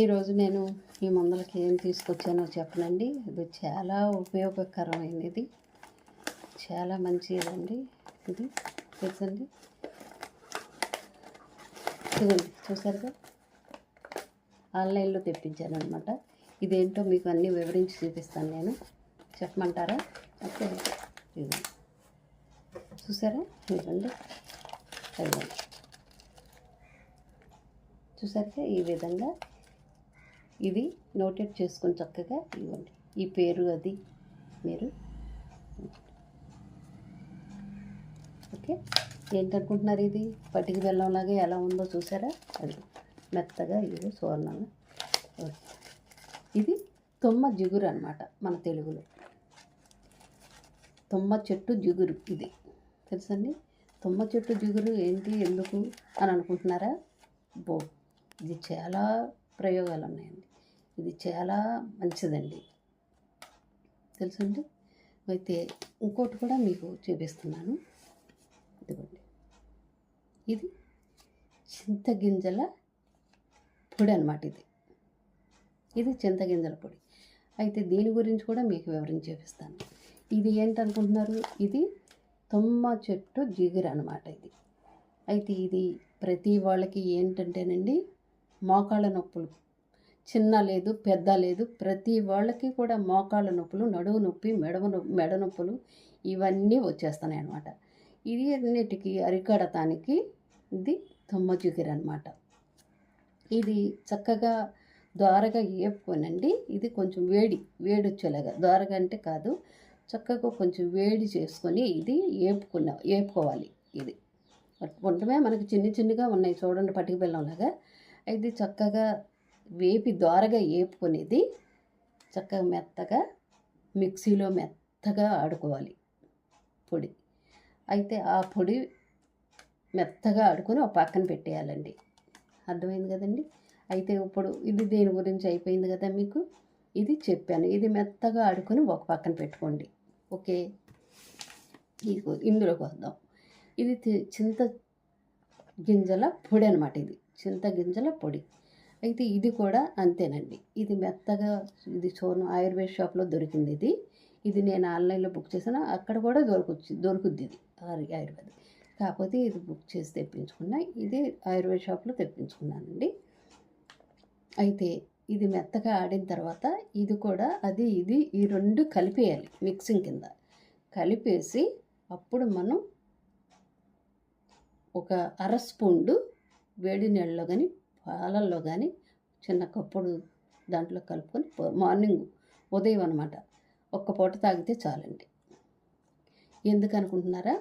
ఈరోజు నేను ఈ మందులకి ఏం తీసుకొచ్చానో చెప్పనండి. ఇది చాలా ఉపయోగకరమైనది. చాలా మంచిదండి ఇది. తెలుసండి ఇదిగోండి చూసారుగా? ఆన్లైన్లో తెప్పించాను అనమాట ఇదేంటో మీకు అన్నీ వివరించి చూపిస్తాను నేను. చెప్పమంటారా? ఓకే. ఇది చూసారా? ఇదిగోండి. ఇదిగోండి. చూసారుగా? ఈ విధంగా ఇది నోటెడ్ చేసుకొని చక్కగా ఇవ్వండి. ఈ పేరు అది మీరు ఓకే. ఏంటనుకుంటున్నారు ఇది? పట్టిక బెల్లంలాగా ఎలా ఉందో చూసారా? అది మెత్తగా ఇది సువర్ణంగా. ఓకే. ఇది తుమ్మ జిగురు అనమాట మన తెలుగులో. తుమ్మ చెట్టు జిగురు ఇది. తెలుసండి? తుమ్మ చెట్టు జిగురు ఏంటి? ఎందుకు అని అనుకుంటున్నారా? బో ఇది చాలా ప్రయోగాలు ఉన్నాయండి. ఇది చాలా మంచిదండి. తెలుసండి? అయితే ఇంకోటి కూడా మీకు చూపిస్తున్నాను. ఇదిగోండి. ఇది చింతగింజల పొడి అనమాట ఇది. ఇది చింతగింజల పొడి. అయితే దీని గురించి కూడా మీకు వివరించి చూపిస్తాను. ఇది ఏంటనుకుంటున్నారు? ఇది తుమ్మ చెట్టు జిగురు అనమాట ఇది. అయితే ఇది ప్రతి వాళ్ళకి ఏంటంటేనండి మోకాళ్ళ నొప్పులు చిన్న లేదు పెద్ద లేదు ప్రతి వాళ్ళకి కూడా మోకాళ్ళ నొప్పులు నడువు నొప్పి మెడవ నొ మెడ నొప్పులు ఇవన్నీ వచ్చేస్తున్నాయి అనమాట ఇది అన్నిటికీ అరికడటానికి ఇది తుమ్మ అనమాట ఇది చక్కగా ద్వారగా ఏపుకోనండి. ఇది కొంచెం వేడి వేడి వచ్చేలాగా ద్వారగా అంటే కాదు చక్కగా కొంచెం వేడి చేసుకొని ఇది ఏపుకున్న ఏపుకోవాలి ఇది. ఉండమే మనకి చిన్ని చిన్నగా ఉన్నాయి చూడండి పటిక బెల్లంలాగా. ఇది చక్కగా వేపి దోరగా వేపుకునేది చక్కగా మెత్తగా మిక్సీలో మెత్తగా ఆడుకోవాలి పొడి. అయితే ఆ పొడి మెత్తగా ఆడుకొని ఒక పక్కన పెట్టేయాలండి. అర్థమైంది కదండి? అయితే ఇప్పుడు ఇది దేని గురించి అయిపోయింది కదా మీకు? ఇది చెప్పాను. ఇది మెత్తగా ఆడుకొని ఒక పక్కన పెట్టుకోండి. ఓకే? ఇందులోకి వద్దాం. ఇది చింత గింజల పొడి అనమాట ఇది. చింత గింజల పొడి. అయితే ఇది కూడా అంతేనండి. ఇది మెత్తగా ఇది సోను ఆయుర్వేద షాప్లో దొరికింది ఇది. ఇది నేను ఆన్లైన్లో బుక్ చేసిన అక్కడ కూడా దొరకచ్చు దొరుకుద్ది ఇది ఆయుర్వేద. కాకపోతే ఇది బుక్ చేసి తెప్పించుకున్నా ఇది ఆయుర్వేద షాప్లో తెప్పించుకున్నానండి. అయితే ఇది మెత్తగా ఆడిన తర్వాత ఇది కూడా అది ఇది ఈ రెండు కలిపేయాలి మిక్సింగ్ కింద. కలిపేసి అప్పుడు మనం ఒక అర స్పూన్డు వేడి నీళ్ళలో కానీ పాలల్లో కానీ చిన్న కప్పుడు దాంట్లో కలుపుకొని మార్నింగ్ ఉదయం అనమాట ఒక్క పూట తాగితే చాలండి. ఎందుకు అనుకుంటున్నారా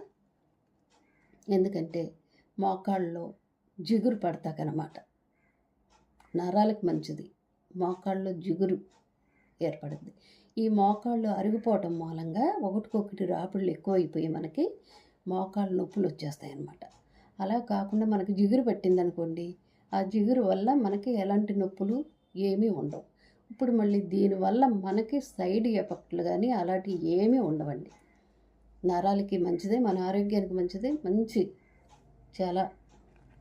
ఎందుకంటే మోకాళ్ళలో జిగురు పడతాకనమాట నరాలకు మంచిది. మోకాళ్ళలో జిగురు ఏర్పడుద్ది. ఈ మోకాళ్ళు అరిగిపోవటం మూలంగా ఒకటికొకటి రాపిళ్ళు ఎక్కువైపోయి మనకి మోకాళ్ళ నొప్పులు వచ్చేస్తాయి అన్నమాట అలా కాకుండా మనకి జిగురు పట్టిందనుకోండి ఆ జిగురు వల్ల మనకి ఎలాంటి నొప్పులు ఏమీ ఉండవు. ఇప్పుడు మళ్ళీ దీనివల్ల మనకి సైడ్ ఎఫెక్ట్లు కానీ అలాంటివి ఏమీ ఉండవండి. నరాలకి మంచిదే మన ఆరోగ్యానికి మంచిదే మంచి చాలా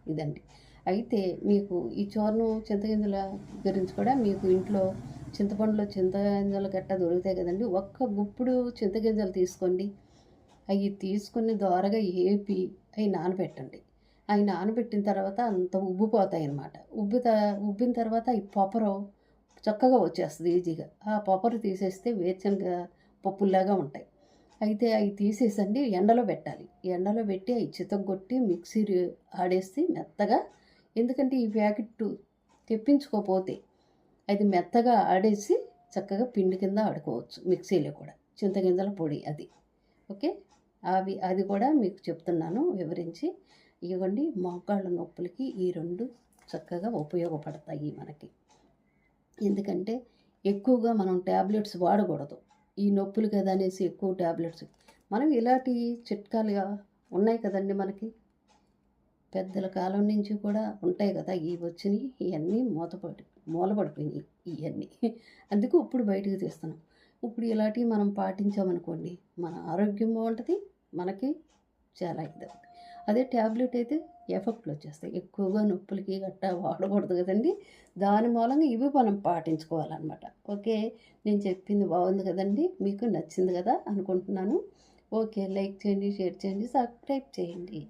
ఇదండి. అయితే మీకు ఈ చూర్ణం చింతగింజల గురించి కూడా మీకు ఇంట్లో చింతపండులో చింతగింజలు గట్టా దొరుకుతాయి కదండి. ఒక్క గుప్పుడు చింతగింజలు తీసుకోండి. అవి తీసుకుని దోరగా ఏపి అవి నానబెట్టండి. అవి నానబెట్టిన తర్వాత అంత ఉబ్బిపోతాయి అన్నమాట ఉబ్బిత ఉబ్బిన తర్వాత ఈ పొపరు చక్కగా వచ్చేస్తుంది ఈజీగా. ఆ పొపరు తీసేస్తే వేరుశనగ పప్పుల్లాగా ఉంటాయి. అయితే అవి తీసేసండి ఎండలో పెట్టాలి. ఎండలో పెట్టి అవి చితగొట్టి మిక్సీ ఆడేసి మెత్తగా ఎందుకంటే ఈ ప్యాకెట్ తెప్పించుకోపోతే అది మెత్తగా ఆడేసి చక్కగా పిండి కింద ఆడుకోవచ్చు మిక్సీలో కూడా. చింతగింజల పొడి అది. ఓకే? అవి అది కూడా మీకు చెప్తున్నాను వివరించి. ఇవ్వండి మోకాళ్ళ నొప్పులకి ఈ రెండు చక్కగా ఉపయోగపడతాయి మనకి. ఎందుకంటే ఎక్కువగా మనం ట్యాబ్లెట్స్ వాడకూడదు. ఈ నొప్పులు కదా అనేసి ఎక్కువ ట్యాబ్లెట్స్ మనం ఇలాంటి చిట్కాలుగా ఉన్నాయి కదండి మనకి. పెద్దల కాలం నుంచి కూడా ఉంటాయి కదా ఇవి వచ్చినాయి ఇవన్నీ మూతపడి మూలపడిపోయినాయి ఇవన్నీ అందుకు ఇప్పుడు బయటకు తీస్తున్నాం. ఇప్పుడు ఇలాంటివి మనం పాటించామనుకోండి మన ఆరోగ్యం బాగుంటుంది మనకి చాలా ఇది అదే ట్యాబ్లెట్ అయితే ఎఫెక్ట్లు వచ్చేస్తాయి. ఎక్కువగా నొప్పులకి గట్టా వాడకూడదు కదండి. దాని మూలంగా ఇవి మనం పాటించుకోవాలన్నమాట. ఓకే నేను చెప్పింది బాగుంది కదండి. మీకు నచ్చింది కదా అనుకుంటున్నాను. ఓకే లైక్ చేయండి షేర్ చేయండి సబ్స్క్రైబ్ చేయండి.